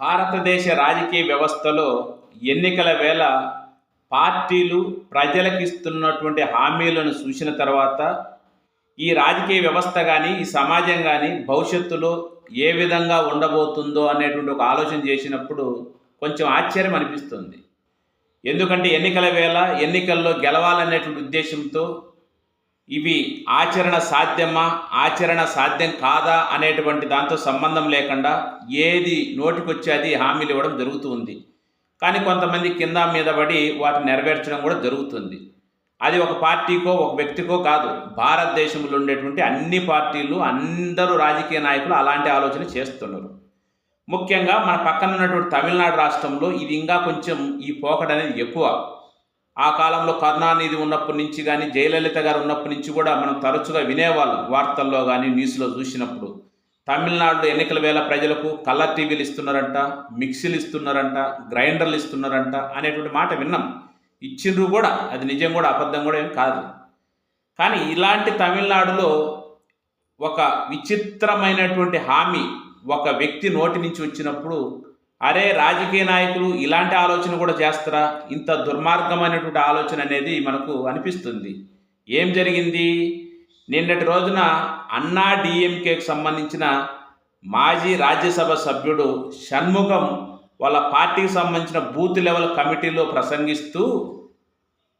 భారతదేశ రాజకీయ వ్యవస్థలో ఎన్నికల వేళ పార్టీలు ప్రజలకు ఇస్తున్నటువంటి హామీలను చూసిన తర్వాత ఈ రాజకీయ వ్యవస్థ కానీ ఈ సమాజం కానీ భవిష్యత్తులో ఏ విధంగా ఉండబోతుందో అనేటువంటి ఒక ఆలోచన చేసినప్పుడు కొంచెం ఆశ్చర్యం అనిపిస్తుంది. ఎందుకంటే ఎన్నికల వేళ ఎన్నికల్లో గెలవాలనేటువంటి ఉద్దేశంతో ఇవి ఆచరణ సాధ్యమా? ఆచరణ సాధ్యం కాదా? అనేటువంటి దాంతో సంబంధం లేకుండా ఏది నోటికొచ్చేది హామీలు ఇవ్వడం జరుగుతుంది కానీ కొంతమంది కింద మీద పడి వాటిని నెరవేర్చడం కూడా జరుగుతుంది. అది ఒక పార్టీకో ఒక వ్యక్తికో కాదు. భారతదేశంలో ఉండేటువంటి అన్ని పార్టీలు అందరూ రాజకీయ నాయకులు అలాంటి ఆలోచన చేస్తున్నారు. ముఖ్యంగా మన పక్కన ఉన్నటువంటి తమిళనాడు రాష్ట్రంలో ఇది ఇంకా కొంచెం ఈ పోకడ అనేది ఎక్కువ. ఆ కాలంలో కరుణానిధి ఉన్నప్పటి నుంచి కానీ జయలలిత గారు ఉన్నప్పటి నుంచి కూడా మనం తరచుగా వినేవాళ్ళం వార్తల్లో కానీ న్యూస్లో చూసినప్పుడు. తమిళనాడులో ఎన్నికల వేళ ప్రజలకు కలర్ టీవీలు ఇస్తున్నారంట మిక్సీలు ఇస్తున్నారంట గ్రైండర్లు ఇస్తున్నారంట అనేటువంటి మాట విన్నాం. ఇచ్చిండ్రు కూడా అది నిజం కూడా అబద్ధం కూడా ఏం కాదు. కానీ ఇలాంటి తమిళనాడులో ఒక విచిత్రమైనటువంటి హామీ ఒక వ్యక్తి నోటి నుంచి వచ్చినప్పుడు అరే రాజకీయ నాయకులు ఇలాంటి ఆలోచన కూడా చేస్తారా? ఇంత దుర్మార్గమైనటువంటి ఆలోచన అనేది మనకు అనిపిస్తుంది. ఏం జరిగింది? నిన్నటి రోజున అన్నా డిఎంకేకి సంబంధించిన మాజీ రాజ్యసభ సభ్యుడు షణ్ముఖం వాళ్ళ పార్టీకి సంబంధించిన బూత్ లెవెల్ కమిటీలో ప్రసంగిస్తూ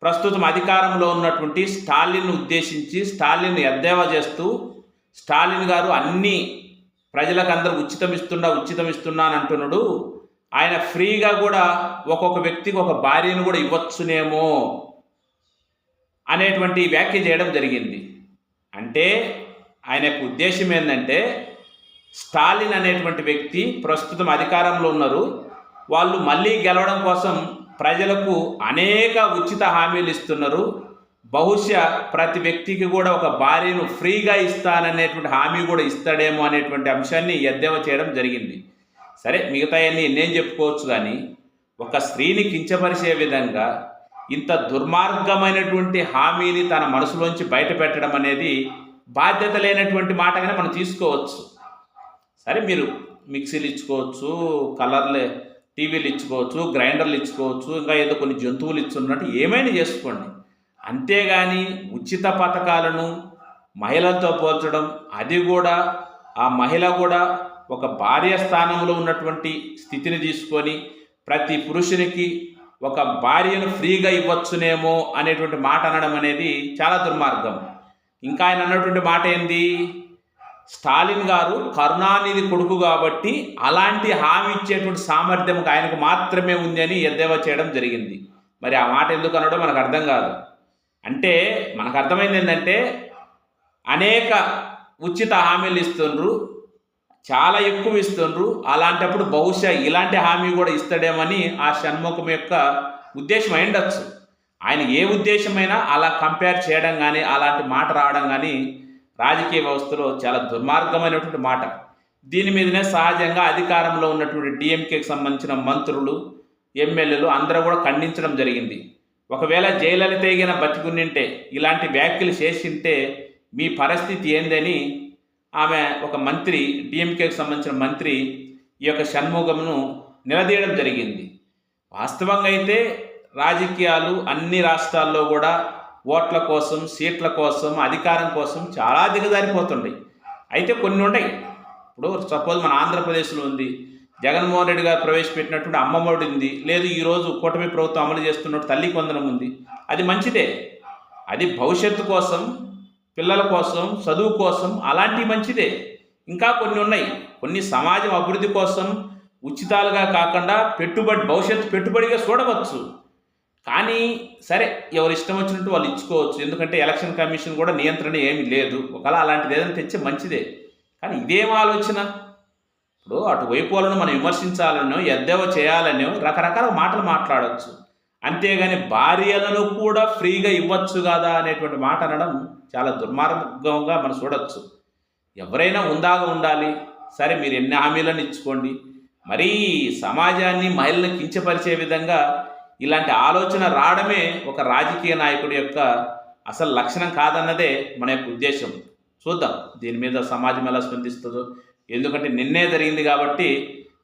ప్రస్తుతం అధికారంలో ఉన్నటువంటి స్టాలిన్ ఉద్దేశించి స్టాలిన్ ఎద్దేవా చేస్తూ స్టాలిన్ గారు అన్ని ప్రజలకు అందరూ ఉచితం ఇస్తున్నా ఉచితం ఇస్తున్నా అని అంటున్నాడు. ఆయన ఫ్రీగా కూడా ఒక్కొక్క వ్యక్తికి ఒక భార్యను కూడా ఇవ్వచ్చునేమో అనేటువంటి వ్యాఖ్య చేయడం జరిగింది. అంటే ఆయన యొక్క ఉద్దేశం ఏంటంటే స్టాలిన్ అనేటువంటి వ్యక్తి ప్రస్తుతం అధికారంలో ఉన్నారు. వాళ్ళు మళ్ళీ గెలవడం కోసం ప్రజలకు అనేక ఉచిత హామీలు ఇస్తున్నారు. బహుశా ప్రతి వ్యక్తికి కూడా ఒక భార్యను ఫ్రీగా ఇస్తాననేటువంటి హామీ కూడా ఇస్తాడేమో అనేటువంటి అంశాన్ని ఎద్దేవా చేయడం జరిగింది. సరే మిగతాయన్నీ నేను చెప్పుకోవచ్చు కానీ ఒక స్త్రీని కించపరిచే విధంగా ఇంత దుర్మార్గమైనటువంటి హామీని తన మనసులోంచి బయట పెట్టడం అనేది బాధ్యత లేనటువంటి మాటగానే మనం తీసుకోవచ్చు. సరే మీరు మిక్సీలు ఇచ్చుకోవచ్చు కలర్లు టీవీలు ఇచ్చుకోవచ్చు గ్రైండర్లు ఇచ్చుకోవచ్చు ఇంకా ఏదో కొన్ని జంతువులు ఇచ్చున్నట్టు ఏమైనా చేసుకోండి. అంతేగాని ఉచిత పథకాలను మహిళలతో పోల్చడం అది కూడా ఆ మహిళ కూడా ఒక భార్య స్థానంలో ఉన్నటువంటి స్థితిని తీసుకొని ప్రతి పురుషునికి ఒక భార్యను ఫ్రీగా ఇవ్వచ్చునేమో అనేటువంటి మాట అనడం అనేది చాలా దుర్మార్గం. ఇంకా ఆయన అన్నటువంటి మాట ఏంది? స్టాలిన్ గారు కరుణానిధి కొడుకు కాబట్టి అలాంటి హామీ ఇచ్చేటువంటి సామర్థ్యం ఆయనకు మాత్రమే ఉంది అని ఎద్దేవా చేయడం జరిగింది. మరి ఆ మాట ఎందుకు అనడం మనకు అర్థం కాదు. అంటే మనకు అర్థమైంది ఏంటంటే అనేక ఉచిత హామీలు ఇస్తుండ్రు చాలా ఎక్కువ ఇస్తుండ్రు అలాంటప్పుడు బహుశా ఇలాంటి హామీ కూడా ఇస్తాడేమని ఆ షణ్ముఖం యొక్క ఉద్దేశం అయిండొచ్చు ఆయన ఏ ఉద్దేశమైనా అలా కంపేర్ చేయడం కానీ అలాంటి మాట రావడం కానీ రాజకీయ వ్యవస్థలో చాలా దుర్మార్గమైనటువంటి మాట. దీని మీదనే సహజంగా అధికారంలో ఉన్నటువంటి డిఎంకేకి సంబంధించిన మంత్రులు ఎమ్మెల్యేలు అందరూ కూడా ఖండించడం జరిగింది. ఒకవేళ జయలలిత అయిన బతికున్నింటే ఇలాంటి వ్యాఖ్యలు చేసింటే మీ పరిస్థితి ఏందని ఆమె ఒక మంత్రి డిఎంకేకి సంబంధించిన మంత్రి ఈ యొక్క షణ్ముఖంను నిలదీయడం జరిగింది. వాస్తవంగా అయితే రాజకీయాలు అన్ని రాష్ట్రాల్లో కూడా ఓట్ల కోసం సీట్ల కోసం అధికారం కోసం చాలా దిగజారిపోతుంటాయి అయితే కొన్ని ఉంటాయి. ఇప్పుడు సపోజ్ మన ఆంధ్రప్రదేశ్లో ఉంది. జగన్మోహన్ రెడ్డి గారు ప్రవేశపెట్టినటువంటి అమ్మఒడి ఉంది. లేదు ఈరోజు కూటమి ప్రభుత్వం అమలు చేస్తున్నట్టు తల్లి కొందనం ఉంది. అది మంచిదే. అది భవిష్యత్తు కోసం పిల్లల కోసం చదువు కోసం అలాంటి మంచిదే. ఇంకా కొన్ని ఉన్నాయి. కొన్ని సమాజం అభివృద్ధి కోసం ఉచితాలుగా కాకుండా పెట్టుబడి భవిష్యత్తు పెట్టుబడిగా చూడవచ్చు. కానీ సరే ఎవరు ఇష్టం వచ్చినట్టు వాళ్ళు ఇచ్చుకోవచ్చు. ఎందుకంటే ఎలక్షన్ కమిషన్ కూడా నియంత్రణ ఏమీ లేదు. ఒకవేళ అలాంటిది ఏదైనా తెచ్చే మంచిదే. కానీ ఇదేం ఆలోచన? ఇప్పుడు అటువైపు వాళ్ళను మనం విమర్శించాలనో ఎద్దేవో చేయాలనో రకరకాల మాటలు మాట్లాడవచ్చు అంతేగాని భార్యలను కూడా ఫ్రీగా ఇవ్వచ్చు కదా అనేటువంటి మాట అనడం చాలా దుర్మార్గంగా మనం చూడవచ్చు ఎవరైనా ఉందాగా ఉండాలి. సరే మీరు ఎన్ని హామీలను ఇచ్చుకోండి. మరీ సమాజాన్ని మహిళలను కించపరిచే విధంగా ఇలాంటి ఆలోచన రావడమే ఒక రాజకీయ నాయకుడి యొక్క అసలు లక్షణం కాదన్నదే మన యొక్క ఉద్దేశం. చూద్దాం దీని మీద సమాజం ఎలా స్పందిస్తుందో. ఎందుకంటే నిన్నే జరిగింది కాబట్టి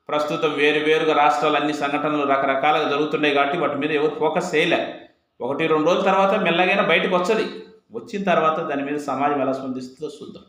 ప్రస్తుతం వేరు వేరుగా రాష్ట్రాలు అన్ని సంఘటనలు రకరకాలుగా జరుగుతున్నాయి కాబట్టి వాటి మీద ఎవరు ఫోకస్ చేయలే. ఒకటి రెండు రోజుల తర్వాత మెల్లగైనా బయటకు వచ్చది వచ్చిన తర్వాత దాని మీద సమాజం ఎలా స్పందిస్తుందో చూద్దాం.